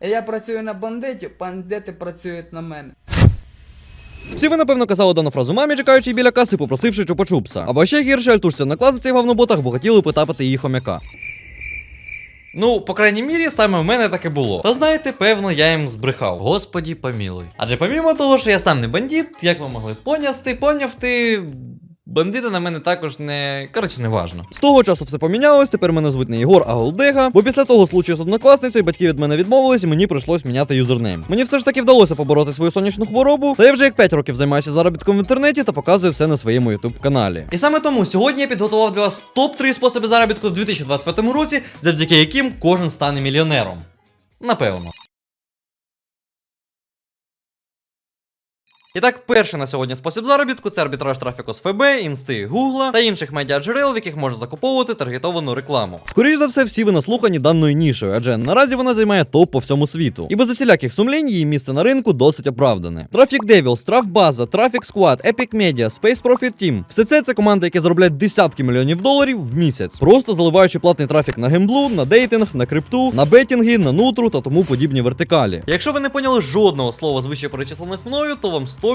Я працюю на бандитів, бандити працюють на мене. Всі ви, напевно, казали дану фразу мамі, чекаючи біля каси, попросивши чупа-чупса. Або ще гірше, альтушця на класиці в говноботах, бо хотіли потапати її хомяка. Ну, по крайній мірі, саме в мене таке було. Та знаєте, певно, я їм збрехав. Господі помілуй. Адже помімо того, що я сам не бандит, як ви могли понясти, поняв-ти. Бандити на мене також не. Коротше, не важно. З того часу все помінялось, тепер мене звуть не Єгор, а Голдега. Бо після того случаю з однокласницею батьки від мене відмовились, і мені прийшлось міняти юзернейм. Мені все ж таки вдалося побороти свою сонячну хворобу, та я вже як 5 років займаюся заробітком в інтернеті та показую все на своєму ютуб каналі. І саме тому сьогодні я підготував для вас топ-3 способи заробітку в 2025 році, завдяки яким кожен стане мільйонером. Напевно. І так, перший на сьогодні спосіб заробітку це арбітраж трафіку з ФБ, інсти, Гугла та інших медіаджерел, в яких можна закуповувати таргетовану рекламу. Скоріше за все, всі ви наслухані даною нішою, адже наразі вона займає топ по всьому світу. І без усіляких сумлінь її місце на ринку досить оправдане. Traffic Devils, Tрафбаза, Traffic Squad, Epic Media, Space Profit Team – все це це команди, які заробляють десятки мільйонів доларів в місяць, просто заливаючи платний трафік на гемблу, на дейтинг, на крипту, на бетінги, на нутру та тому подібні вертикалі. Якщо ви не поняли жодного слова з вище перечислених мною, то вам 100%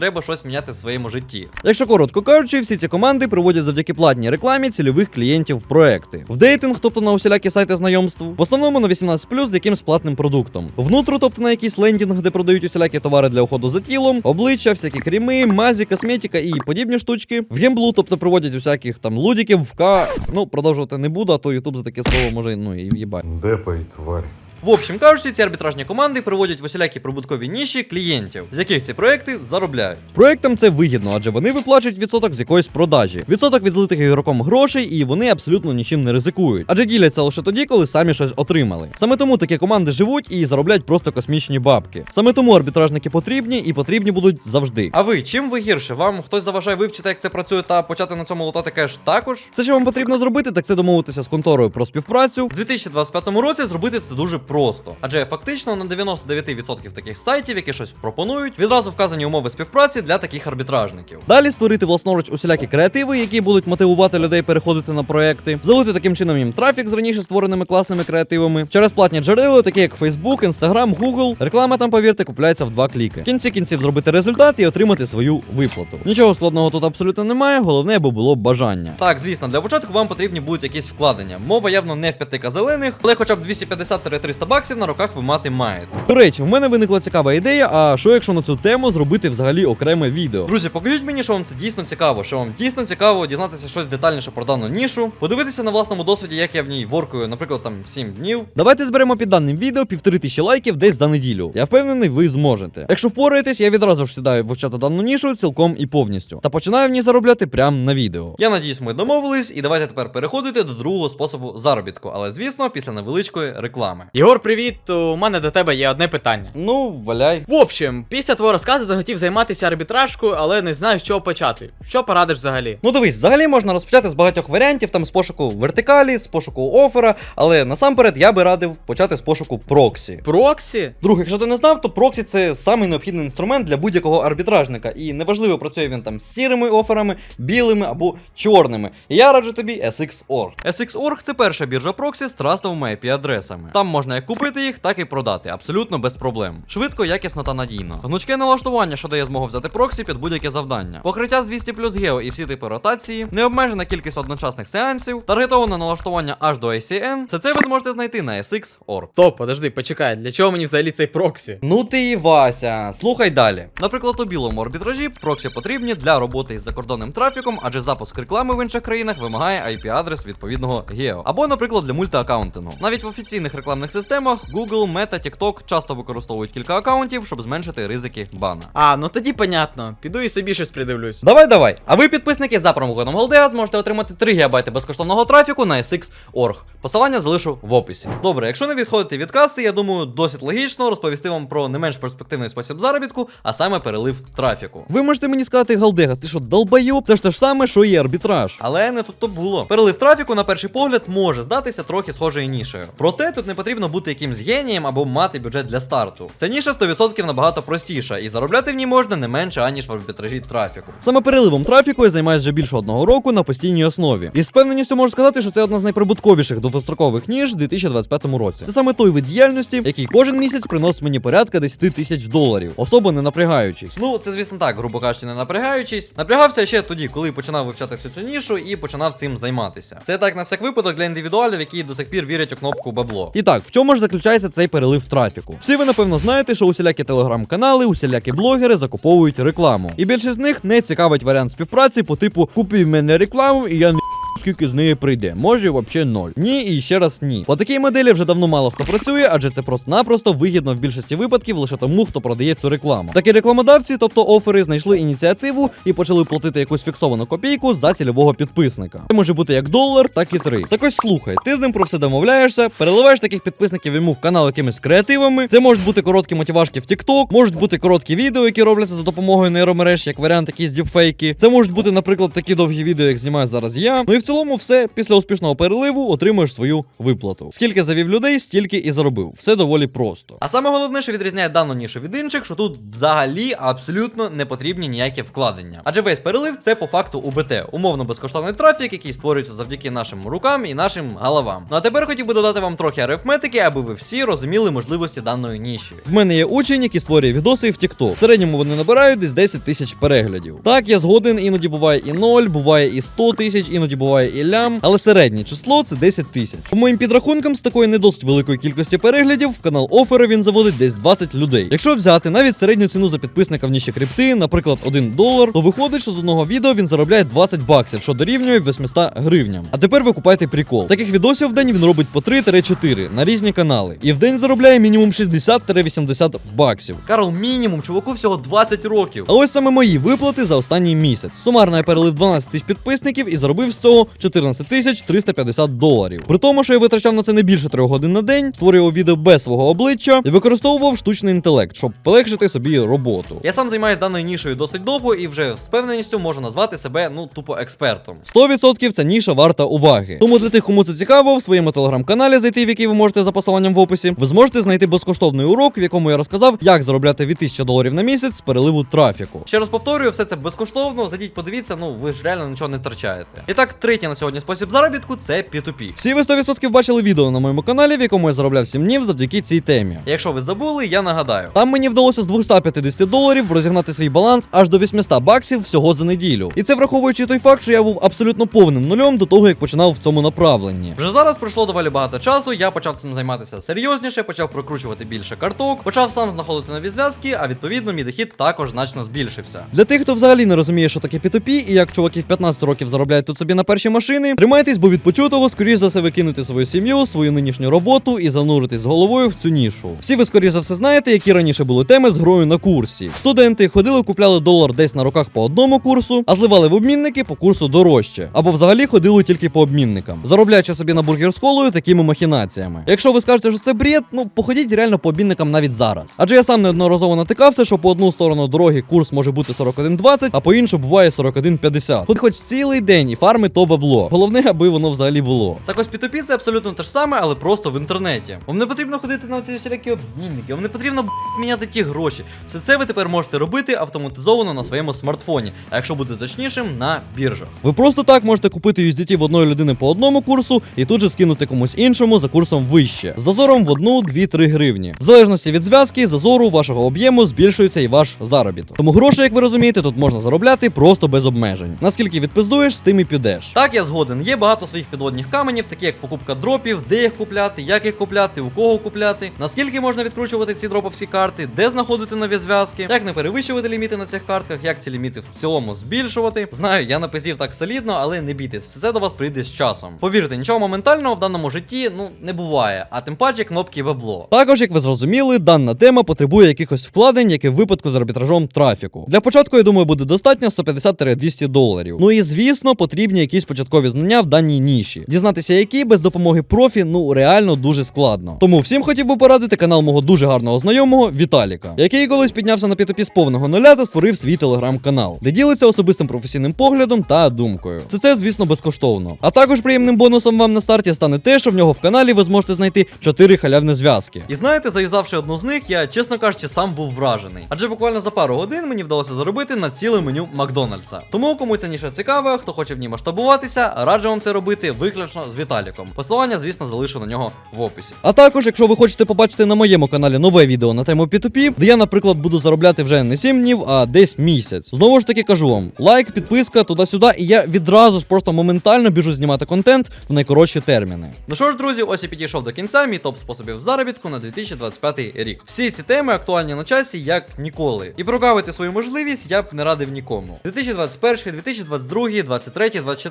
треба щось міняти в своєму житті. Якщо коротко кажучи, всі ці команди проводять завдяки платній рекламі цільових клієнтів в проекти. В дейтинг, тобто на усілякі сайти знайомств, в основному на 18 з якимсь платним продуктом. Внутру, тобто на якийсь лендінг, де продають усілякі товари для уходу за тілом, обличчя, всякі креми, мазі, косметика і подібні штучки. В гемблу, тобто проводять усяких там лудіків, в К. Ну, продовжувати не буду, а то Ютуб за таке слово може, ну і в'їбать. Депай, тварь. В общем кажучи, ці арбітражні команди проводять в усілякі прибуткові ніші клієнтів, з яких ці проекти заробляють. Проектам це вигідно, адже вони виплачують відсоток з якоїсь продажі, відсоток від злитих ігроком грошей, і вони абсолютно нічим не ризикують. Адже діляться лише тоді, коли самі щось отримали. Саме тому такі команди живуть і заробляють просто космічні бабки. Саме тому арбітражники потрібні і потрібні будуть завжди. А ви чим ви гірше? Вам хтось заважає вивчити, як це працює, та почати на цьому лутати кеш також? Все, що вам потрібно зробити, так це домовитися з конторою про співпрацю. В 2025 році зробити це дуже просто. Адже фактично на 99% таких сайтів, які щось пропонують, відразу вказані умови співпраці для таких арбітражників. Далі створити власноруч усілякі креативи, які будуть мотивувати людей переходити на проекти, залити таким чином їм трафік з раніше створеними класними креативами. Через платні джерела, такі як Facebook, Instagram, Google. Реклама там, повірте, купляється в два кліки. В кінці кінців зробити результат і отримати свою виплату. Нічого складного тут абсолютно немає, головне, аби було бажання. Так, звісно, для початку вам потрібні будуть якісь вкладення. Мова явно не в 5к зелених, але хоча б 250-300 баксів на руках ви мати маєте. До речі, в мене виникла цікава ідея. А що якщо на цю тему зробити взагалі окреме відео? Друзі, покажіть мені, що вам це дійсно цікаво, що вам дійсно цікаво дізнатися щось детальніше про дану нішу, подивитися на власному досвіді, як я в ній воркую, наприклад, там 7 днів. Давайте зберемо під даним відео півтори тисячі лайків десь за неділю. Я впевнений, ви зможете. Якщо впораєтесь, я відразу ж сідаю вивчати дану нішу цілком і повністю. Та починаю в ній заробляти прямо на відео. Я надіюсь, ми домовились, і давайте тепер переходити до другого способу заробітку, але звісно, після невеличкої реклами. Єгор, привіт! У мене до тебе є одне питання. Ну, валяй. В общем, після твого розказу захотів займатися арбітражкою, але не знаю, з чого почати. Що порадиш взагалі? Ну дивись, взагалі можна розпочати з багатьох варіантів, там з пошуку вертикалі, з пошуку офера, але насамперед я би радив почати з пошуку проксі. Проксі? Друг, якщо ти не знав, то проксі це самий необхідний інструмент для будь-якого арбітражника. І неважливо, працює він там з сірими оферами, білими або чорними. І я раджу тобі SX.org. SX.org це перша біржа проксі з трастовими IP-адресами. Там можна як купити їх, так і продати, абсолютно без проблем. Швидко, якісно та надійно. Гнучке налаштування, що дає змогу взяти проксі під будь-яке завдання. Покриття з 200 плюс гео і всі типи ротації, необмежена кількість одночасних сеансів, таргетоване налаштування аж до ICN. Все це ви зможете знайти на SX.org. Стоп, подожди, почекай, для чого мені взагалі цей проксі? Ну ти і Вася, слухай далі. Наприклад, у білому арбітражі проксі потрібні для роботи із закордонним трафіком, адже запуск реклами в інших країнах вимагає IP-адрес відповідного гео. Або, наприклад, для мультиаккаунтингу. Навіть в офіційних рекламних системах Google, Meta, TikTok часто використовують кілька аккаунтів, щоб зменшити ризики бана. А, ну тоді понятно. Піду і собі щось придивлюсь. Давай, давай. А ви, підписники, за промокодом Голдеа зможете отримати 3 ГБ безкоштовного трафіку на SX.org. Посилання залишу в описі. Добре, якщо не відходити від каси, я думаю, досить логічно розповісти вам про не менш перспективний спосіб заробітку, а саме перелив трафіку. Ви можете мені сказати, Галдега, ти що, долбайоб? Це ж те ж саме, що і арбітраж. Але не тут то було. Перелив трафіку, на перший погляд, може здатися трохи схожою нішею. Проте тут не потрібно бути якимсь генієм або мати бюджет для старту. Ця ніша 100% набагато простіша, і заробляти в ній можна не менше, аніж в арбітражі трафіку. Саме переливом трафіку я займаюся вже більше одного року на постійній основі. І з певненістю можу сказати, що це одна з найприбутковіших довгострокових ніж в 2025 році. Це саме той вид діяльності, який кожен місяць приносить мені порядка 10 тисяч доларів, особо не напрягаючись. Ну, це звісно так, грубо кажучи, не напрягаючись. Напрягався ще тоді, коли починав вивчати всю цю нішу і починав цим займатися. Це так на всяк випадок для індивідуалів, які до сих пір вірять у кнопку бабло. І так, в чому ж заключається цей перелив трафіку? Всі ви напевно знаєте, що усілякі телеграм-канали, усілякі блогери закуповують рекламу. І більшість з них не цікавить варіант співпраці по типу купи в мене рекламу, і я не скільки з неї прийде. Може, взагалі ноль. Ні, і ще раз ні. По такій моделі вже давно мало хто працює, адже це просто-напросто вигідно в більшості випадків лише тому, хто продає цю рекламу. Такі рекламодавці, тобто офери, знайшли ініціативу і почали платити якусь фіксовану копійку за цільового підписника. Це може бути як долар, так і три. Так ось слухай, ти з ним про все домовляєшся, переливаєш таких підписників йому в канал якимись креативами. Це можуть бути короткі мотивашки в TikTok, можуть бути короткі відео, які робляться за допомогою нейромереж, як варіант якісь діпфейки. Це можуть бути, наприклад, такі довгі відео, як знімаю зараз я. Ну і в цілому, все після успішного переливу отримуєш свою виплату. Скільки завів людей, стільки і заробив. Все доволі просто. А саме головне, що відрізняє дану нішу від інших, що тут взагалі абсолютно не потрібні ніякі вкладення. Адже весь перелив це по факту УБТ, умовно безкоштовний трафік, який створюється завдяки нашим рукам і нашим головам. Ну а тепер хотів би додати вам трохи арифметики, аби ви всі розуміли можливості даної ніші. В мене є учень, який створює відоси в TikTok. В середньому вони набирають десь 10 тисяч переглядів. Так, я згоден, іноді буває і 0, буває і 100 тисяч, іноді буває і лям, але середнє число це 10 тисяч. По моїм підрахункам, з такої не досить великої кількості переглядів, в канал офери він заводить десь 20 людей. Якщо взяти навіть середню ціну за підписника в ніші крипти, наприклад, 1 долар, то виходить, що з одного відео він заробляє 20 баксів, що дорівнює 800 гривням. А тепер ви купайте прикол. Таких відосів в день він робить по 3-4 на різні канали. І в день заробляє мінімум 60-80 баксів. Карл, мінімум, чуваку всього 20 років. А ось саме мої виплати за останній місяць. Сумарно я перелив 12 тисяч підписників і заробив з цього 14 тисяч 350 доларів. При тому, що я витрачав на це не більше 3 годин на день, створював відео без свого обличчя і використовував штучний інтелект, щоб полегшити собі роботу. Я сам займаюся даною нішою досить довго і вже з певненістю можу назвати себе ну тупо експертом. 100% ця ніша варта уваги. Тому для тих, кому це цікаво, в своєму телеграм-каналі, зайти в який ви можете за посиланням в описі, ви зможете знайти безкоштовний урок, в якому я розказав, як заробляти від 1000 доларів на місяць з переливу трафіку. Ще раз повторюю, все це безкоштовно. Зайдіть, подивіться, ну ви ж реально нічого не втрачаєте. І так, третій на сьогодні спосіб заробітку це P2P. Всі ви 100% бачили відео на моєму каналі, в якому я заробляв 7 днів завдяки цій темі. Якщо ви забули, я нагадаю. Там мені вдалося з 250 доларів розігнати свій баланс аж до 800 баксів всього за неділю. І це враховуючи той факт, що я був абсолютно повним нульом до того, як починав в цьому направленні. Вже зараз пройшло доволі багато часу. Я почав цим займатися серйозніше, почав прокручувати більше карток, почав сам знаходити нові зв'язки, а відповідно мій дохід також значно збільшився. Для тих, хто взагалі не розуміє, що таке P2P і як чуваки в 15 років заробляють тут собі на перші машини, тримайтесь, бо від почутого, скоріш за все, ви кинете свою сім'ю, свою нинішню роботу і зануритесь головою в цю нішу. Всі ви скоріш за все знаєте, які раніше були теми з грою на курсі. Студенти ходили, купляли долар десь на руках по одному курсу, а зливали в обмінники по курсу дорожче. Або взагалі ходили тільки по обмінникам, заробляючи собі на бургер з колою такими махінаціями. Якщо ви скажете, що це бред, ну походіть реально по обмінникам навіть зараз. Адже я сам неодноразово натикався, що по одну сторону дороги курс може бути 41.20, а по іншу буває 41.50. Тут хоч цілий день і фарми то бабло. Головне, аби воно взагалі було. Так ось P2P це абсолютно те ж саме, але просто в інтернеті. Вам не потрібно ходити на ці всілякі обмінники, вам не потрібно міняти ті гроші. Все це ви тепер можете робити автоматизовано на своєму смартфоні, а якщо бути точнішим, на біржах. Ви просто так можете купити USDT в одної людини по одному курсу і тут же скинути комусь іншому за курсом вище. З зазором в 1, 2, 3 гривні. В залежності від зв'язки, зазору вашого об'єму збільшується і ваш заробіток. Тому гроші, як ви розумієте, тут можна заробляти просто без обмежень. Наскільки відпиздуєш, з тим і підеш. Так, я згоден. Є багато своїх підводних каменів, такі як покупка дропів, де їх купляти, як їх купляти, у кого купляти, наскільки можна відкручувати ці дроповські карти, де знаходити нові зв'язки, як не перевищувати ліміти на цих картках, як ці ліміти в цілому збільшувати. Знаю, я написів так солідно, але не бійтесь, все до вас прийде з часом. Повірте, нічого моментального в даному житті ну не буває, а тим паче кнопки бабло. Також, як ви зрозуміли, дана тема потребує якихось вкладень, як і в випадку з арбітражом трафіку. Для початку, я думаю, буде достатньо 150-200 доларів. Ну і звісно, потрібні якісь початкові знання в даній ніші. Дізнатися, які без допомоги профі, ну реально дуже складно. Тому всім хотів би порадити канал мого дуже гарного знайомого Віталіка, який колись піднявся на п'ятопі з повного нуля та створив свій телеграм-канал, де ділиться особистим професійним поглядом та думкою. Це це, звісно, безкоштовно. А також приємним бонусом вам на старті стане те, що в нього в каналі ви зможете знайти 4 халявні зв'язки. І знаєте, заюзавши одну з них, я чесно кажучи, сам був вражений. Адже буквально за пару годин мені вдалося заробити на ціле меню Макдональдса. Тому кому ця ніша цікава, хто хоче в ній масштабуватися, раджу вам це робити виключно з Віталіком. Посилання, звісно, залишу на нього в описі. А також, якщо ви хочете побачити на моєму каналі нове відео на тему P2P, де я, наприклад, буду заробляти вже не 7 днів, а десь місяць. Знову ж таки кажу вам: лайк, підписка, туди-сюди, і я відразу ж просто моментально біжу знімати контент в найкоротші терміни. Ну що ж, друзі, ось і підійшов до кінця мій топ способів заробітку на 2025 рік. Всі ці теми актуальні на часі як ніколи. І прогавити свою можливість я б не радив нікому. 2021, 2022, 23,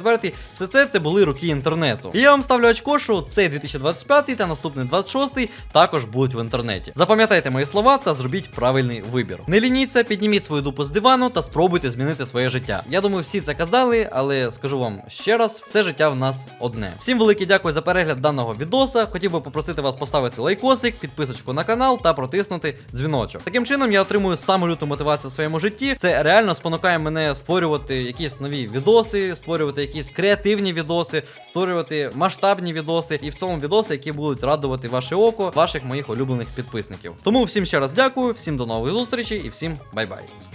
24 все це це були роки інтернету. І я вам ставлю очко, що цей 2025 та наступний 26 також будуть в інтернеті. Запам'ятайте мої слова та зробіть правильний вибір. Не лініться, підніміть свою дупу з дивану та спробуйте змінити своє життя. Я думаю, всі це казали, але скажу вам ще раз: це життя в нас одне. Всім велике дякую за перегляд даного відоса. Хотів би попросити вас поставити лайкосик, підписочку на канал та протиснути дзвіночок. Таким чином я отримую саму люту мотивацію в своєму житті. Це реально спонукає мене створювати якісь нові відоси, створювати якісь креативні відоси, створювати масштабні відоси, і в цьому відоси, які будуть радувати ваше око, ваших моїх улюблених підписників. Тому всім ще раз дякую, всім до нових зустрічей і всім бай-бай.